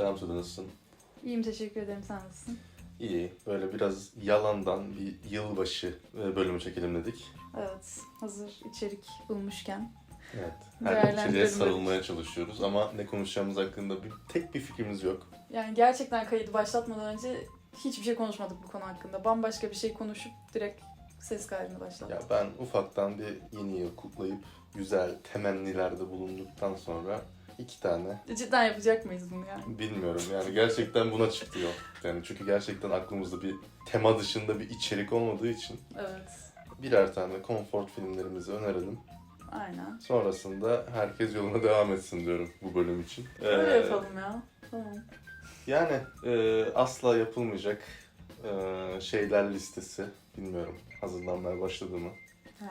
Selam Sude nasılsın? İyiyim teşekkür ederim sen nasılsın? İyi. Böyle biraz yalandan bir yılbaşı e, bölümü çekelim dedik. Evet hazır içerik bulmuşken. Evet. Her içeriye sarılmaya çalışıyoruz ama ne konuşacağımız hakkında bir, tek bir fikrimiz yok. Yani gerçekten kaydı başlatmadan önce hiçbir şey konuşmadık bu konu hakkında. Bambaşka bir şey konuşup direkt ses kaydını başlattık. Ya ben ufaktan bir yeni yıl kutlayıp güzel temennilerde bulunduktan sonra iki tane Cidden yapacak mıyız bunu yani? bilmiyorum yani gerçekten buna çıktı yok. Yani çünkü gerçekten aklımızda bir tema dışında bir içerik olmadığı için Evet. birer tane comfort filmlerimizi önerelim. Aynen. Sonrasında herkes yoluna devam etsin diyorum bu bölüm için. Öyle Ee, yapalım ya. Tamam. Yani e, asla yapılmayacak e, şeyler listesi. Bilmiyorum hazırlanmaya başladı mı? He.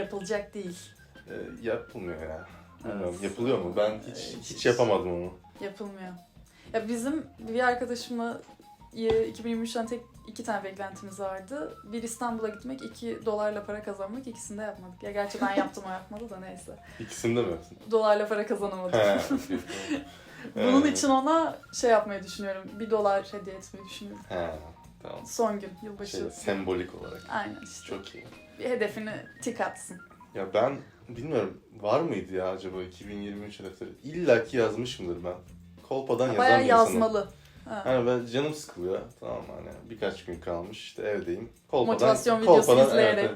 Yapılacak değil. E, yapılmıyor ya. Bilmiyorum, yapılıyor mu? Ben hiç Evet, hiç hiç. yapamadım onu. Yapılmıyor. Ya bizim bir arkadaşımla y- 2023'ten tek iki tane beklentimiz vardı. Bir İstanbul'a gitmek, iki dolarla para kazanmak. İkisini de yapmadık. Ya gerçi ben yaptım o yapmadı da neyse. İkisinde mi? Dolarla para kazanamadım. He, okey, tamam. Bunun Ee, için ona şey yapmayı düşünüyorum. Bir dolar hediye etmeyi düşünüyorum. He, tamam. Son gün, yılbaşı. Şey, sembolik olarak. Aynen işte. Çok iyi. Bir hedefini tik atsın. Ya ben bilmiyorum var mıydı ya acaba 2023 hedefleri? İlla ki yazmışımdır ben. Kolpadan yazan Bayağı bir insanım. yazmalı. Ha. Hani ben canım sıkılıyor. Tamam hani birkaç gün kalmış işte evdeyim. Kolpadan, Motivasyon videosu kolpadan- izleyerek. evet,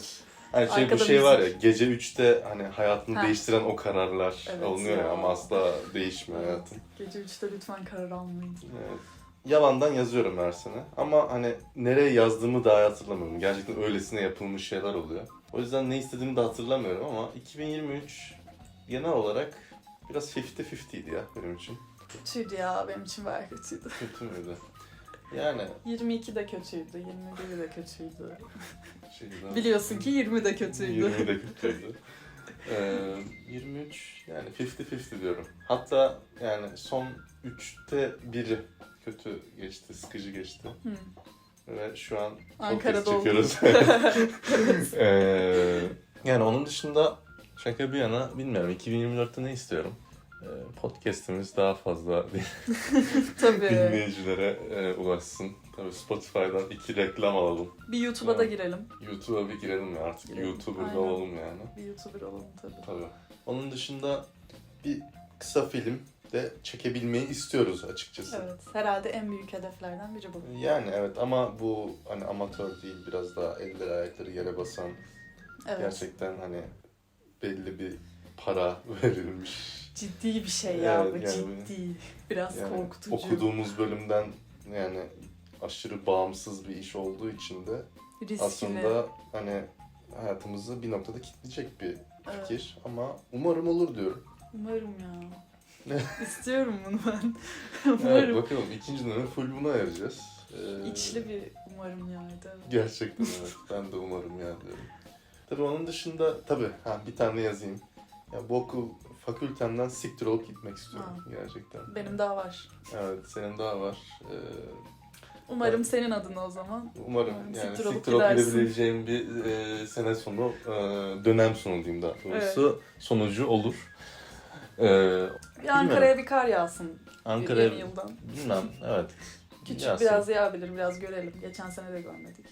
evet. Hani şey bu şey var ya gece 3'te hani hayatını Ha. değiştiren o kararlar Evet oluyor ya. ya. ama asla değişmiyor hayatın. Gece 3'te lütfen karar almayın. Evet. Yalandan yazıyorum her sene. Ama hani nereye yazdığımı daha hatırlamıyorum. Gerçekten öylesine yapılmış şeyler oluyor. O yüzden ne istediğimi de hatırlamıyorum ama 2023 genel olarak biraz 50-50'ydi ya benim için. Kötüydü ya benim için bayağı kötüydü. Kötü müydü? Yani 22 de kötüydü, 21 de kötüydü. şeyden... Biliyorsun ki 20 de kötüydü. 20 de kötüydü. Ee, 23 yani 50-50 diyorum. Hatta yani son 3'te biri kötü geçti, sıkıcı geçti. Hı. Ve şu an Ankara'da podcast çekiyoruz. Ee, yani onun dışında şaka bir yana bilmiyorum 2024'te ne istiyorum? Ee, podcast'imiz daha fazla Tabii. dinleyicilere e, ulaşsın. Tabii Spotify'dan iki reklam alalım. Bir YouTube'a da girelim. YouTube'a bir girelim ya artık. Girelim, YouTuber aynen. olalım yani. Bir YouTuber olalım tabii. Tabii. Onun dışında bir kısa film de çekebilmeyi istiyoruz açıkçası. Evet. Herhalde en büyük hedeflerden biri bu. Yani evet ama bu hani amatör değil biraz daha elleri ayakları yere basan Evet. gerçekten hani belli bir para verilmiş. Ciddi bir şey ya Evet, bu yani ciddi. Biraz Yani korkutucu. okuduğumuz bölümden yani aşırı bağımsız bir iş olduğu için de Riskli. aslında hani hayatımızı bir noktada kitleyecek bir Evet. fikir ama umarım olur diyorum. Umarım ya. İstiyorum bunu ben. Evet, umarım. bakalım ikinci dönemi full buna ayıracağız. Ee, İçli bir umarım tabii. Gerçekten evet. Ben de umarım ya diyorum. Tabii onun dışında tabii ha, bir tane yazayım. Ya bu okul fakültemden siktir olup gitmek istiyorum gerçekten. Benim daha var. Evet senin daha var. Ee, Umarım Evet. senin adına o zaman. umarım Umarım yani siktir olup siktir olup gidersin. gidebileceğim bir e, sene sonu e, dönem sonu diyeyim daha doğrusu sonucu olur. Ee, Bir Ankara'ya bir kar yağsın Ankara'ya yeni yıldan. bilmem evet. Küçük Yağsın. biraz yağabilir, biraz görelim. Geçen sene de görmedik.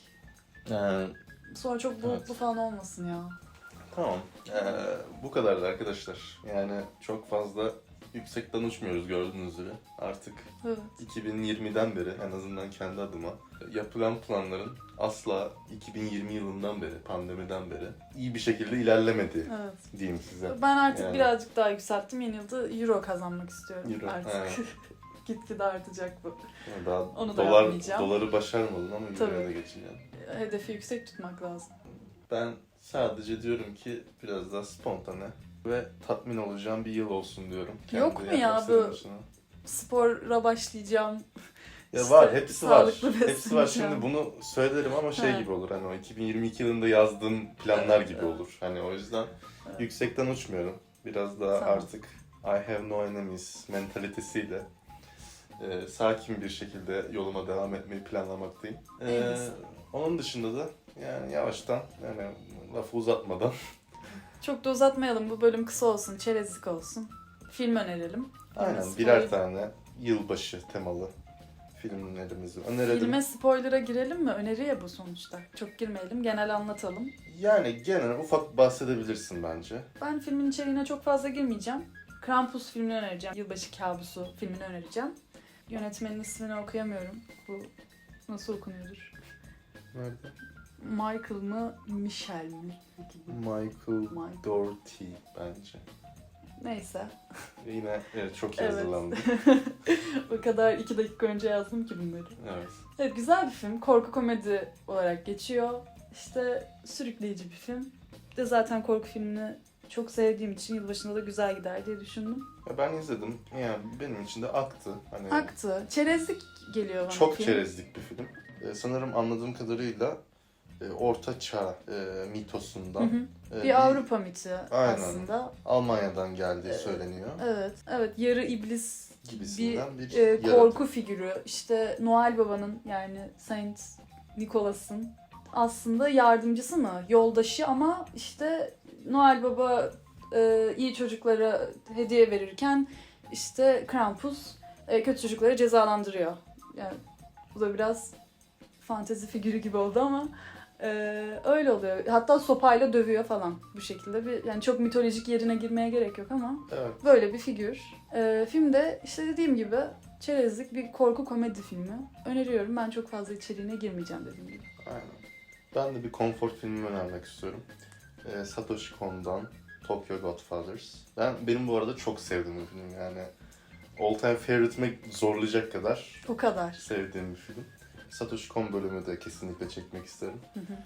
Yani, Sonra çok bulutlu falan olmasın ya. Tamam. Ee, bu kadardı arkadaşlar. Yani çok fazla yüksekten uçmuyoruz gördüğünüz üzere. Artık Evet. 2020'den beri en azından kendi adıma yapılan planların asla 2020 yılından beri, pandemiden beri iyi bir şekilde ilerlemedi Evet. diyeyim size. Ben artık Yani. birazcık daha yükselttim. Yeni yılda euro kazanmak istiyorum Euro, artık. Gitgide artacak bu. Yani Daha Onu da dolar, yapmayacağım. doları başarmadım ama euroya da geçeceğim. Hedefi yüksek tutmak lazım. Ben sadece diyorum ki biraz daha spontane ve tatmin olacağım bir yıl olsun diyorum. Yok mu ya bu- işine. Spora başlayacağım. Ya İşte var, hepsi var. sağlıklı Hepsi var. besleneceğim. Şimdi bunu söylerim ama şey gibi olur. Hani o 2022 yılında yazdığım planlar Evet, gibi evet. olur. Hani o yüzden Evet. yüksekten uçmuyorum. Biraz daha Tamam. artık I have no enemies mentalitesiyle e, sakin bir şekilde yoluma devam etmeyi planlamaktayım. E, En iyisi. onun dışında da yani yavaştan yani lafı uzatmadan Çok da uzatmayalım. Bu bölüm kısa olsun, çerezlik olsun. Film önerelim. aynen Spoiler- birer tane yılbaşı temalı filmlerimizi önerelim. Filme spoiler'a girelim mi? Öneri ya bu sonuçta. Çok girmeyelim. Genel anlatalım. Yani genel ufak bahsedebilirsin bence. Ben filmin içeriğine çok fazla girmeyeceğim. Krampus filmini önereceğim. Yılbaşı Kabusu filmini önereceğim. Yönetmenin ismini okuyamıyorum. Bu nasıl okunuyordur? Nerede? Michael mı, Michel mi? Michael Michael. Doherty bence. Neyse. Yine evet, çok iyi Evet. hazırlandı. o kadar iki dakika önce yazdım ki bunları. Evet. Evet güzel bir film. Korku komedi olarak geçiyor. İşte sürükleyici bir film. De zaten korku filmini çok sevdiğim için yılbaşında da güzel gider diye düşündüm. Ya ben izledim. Yani benim için de aktı. Hani Aktı. Çerezlik geliyor bana çok film. çerezlik bir film. Ee, sanırım anladığım kadarıyla e, Orta Çağ e, mitosundan Hı hı. e, Bir Avrupa miti Aynen. aslında. Almanya'dan geldiği Evet. söyleniyor. Evet. Evet. Yarı iblis Gibisinden bir, e, yaratık. korku figürü. İşte Noel Baba'nın yani Saint Nicholas'ın aslında yardımcısı mı? Yoldaşı ama işte Noel Baba e, iyi çocuklara hediye verirken işte Krampus e, kötü çocukları cezalandırıyor. Yani bu da biraz fantezi figürü gibi oldu ama e, öyle oluyor. Hatta sopayla dövüyor falan bu şekilde bir yani çok mitolojik yerine girmeye gerek yok ama Evet. Böyle bir figür. Ee, filmde işte dediğim gibi çerezlik bir korku komedi filmi. Öneriyorum. Ben çok fazla içeriğine girmeyeceğim dediğim gibi. Aynen. Ben de bir comfort filmi önermek istiyorum. Ee, Satoshi Kon'dan Tokyo Godfathers. Ben benim bu arada çok sevdiğim bir film yani. All time favorite'ime zorlayacak kadar O kadar. sevdiğim bir film. Satoshi Kon bölümü de kesinlikle çekmek isterim. Hı hı.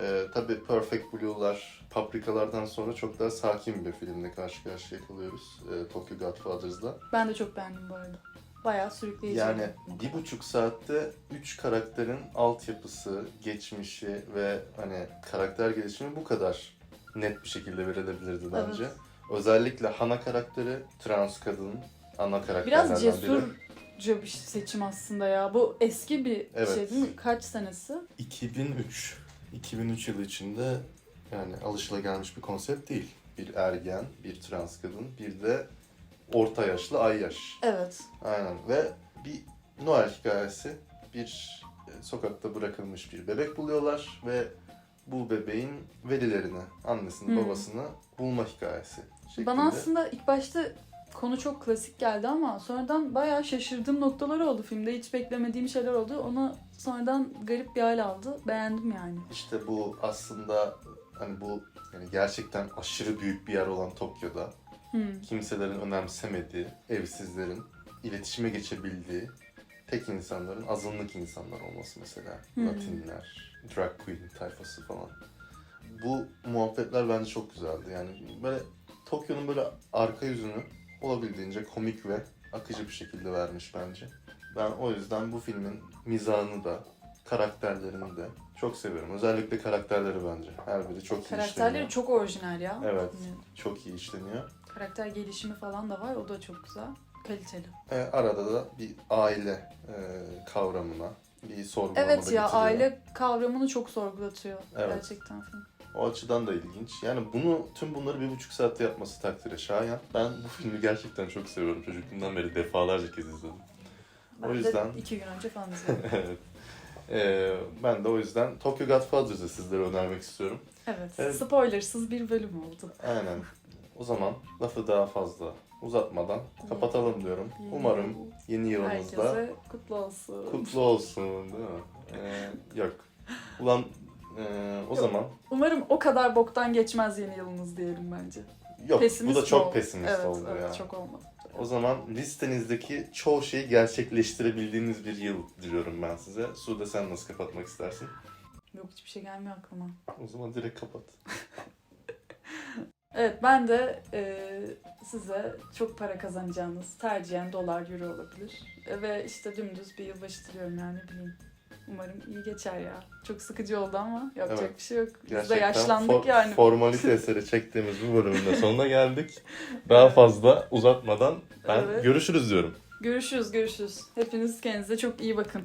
Ee, tabii Perfect Blue'lar, Paprikalardan sonra çok daha sakin bir filmle karşı karşıya kalıyoruz. Ee, Tokyo Godfathers'da. Ben de çok beğendim bu arada. Bayağı sürükleyici. Yani bir buçuk saatte üç karakterin altyapısı, geçmişi ve hani karakter gelişimi bu kadar net bir şekilde verilebilirdi bence. Evet. Özellikle Hana karakteri trans kadın ana karakterlerden Biraz biri. Bir seçim aslında ya. Bu eski bir Evet. şey değil mi? Kaç senesi? 2003. 2003 yılı içinde yani alışılagelmiş bir konsept değil. Bir ergen, bir trans kadın, bir de orta yaşlı ay yaş. Evet. Aynen ve bir Noel hikayesi. Bir e, sokakta bırakılmış bir bebek buluyorlar ve bu bebeğin velilerini, annesini, Hmm. babasını bulma hikayesi. şeklinde. Bana aslında ilk başta konu çok klasik geldi ama sonradan bayağı şaşırdığım noktalar oldu filmde. Hiç beklemediğim şeyler oldu. Onu sonradan garip bir hal aldı. Beğendim yani. İşte bu aslında hani bu yani gerçekten aşırı büyük bir yer olan Tokyo'da Hmm. kimselerin önemsemediği, evsizlerin iletişime geçebildiği tek insanların azınlık insanlar olması mesela. Hmm. Latinler, drag queen tayfası falan. Bu muhabbetler bence çok güzeldi. Yani böyle Tokyo'nun böyle arka yüzünü olabildiğince komik ve akıcı bir şekilde vermiş bence. Ben o yüzden bu filmin mizahını da, karakterlerini de çok seviyorum. Özellikle karakterleri bence. Her biri çok iyi Karakterleri işleniyor. çok orijinal ya. Evet. Çok iyi işleniyor. karakter gelişimi falan da var. O da çok güzel. Kaliteli. E, arada da bir aile e, kavramına bir sorgulama Evet ya getiriyor. aile kavramını çok sorgulatıyor Evet. gerçekten film. O açıdan da ilginç. Yani bunu tüm bunları bir buçuk saatte yapması takdire şayan. Ben bu filmi gerçekten çok seviyorum. Çocukluğumdan beri defalarca kez izledim. Ben O yüzden- de iki gün önce falan izledim. evet. E, ben de o yüzden Tokyo Godfathers'ı sizlere önermek istiyorum. evet. Evet. Spoilersız bir bölüm oldu. Aynen. O zaman lafı daha fazla uzatmadan kapatalım diyorum. Umarım yeni yılımızda Herkese kutlu olsun. kutlu olsun değil mi? E, yok. Ulan e, o Yok. zaman Umarım o kadar boktan geçmez yeni yılınız diyelim bence. yok Pesimist bu da mi çok oldu? pesimist evet, oldu evet, ya. çok olmadı. O zaman listenizdeki çoğu şeyi gerçekleştirebildiğiniz bir yıl diliyorum ben size. Sude sen nasıl kapatmak istersin? Yok hiçbir şey gelmiyor aklıma. O zaman direkt kapat. Evet ben de e, size çok para kazanacağınız tercihen dolar, euro olabilir. E, ve işte dümdüz bir yılbaşı diliyorum yani ne bileyim. Umarım iyi geçer ya. Çok sıkıcı oldu ama yapacak Evet. bir şey yok. Biz de Gerçekten yaşlandık for- yani. formalite eseri çektiğimiz bu bölümün de sonuna geldik. Daha fazla uzatmadan ben Evet. görüşürüz diyorum. Görüşürüz görüşürüz. Hepiniz kendinize çok iyi bakın.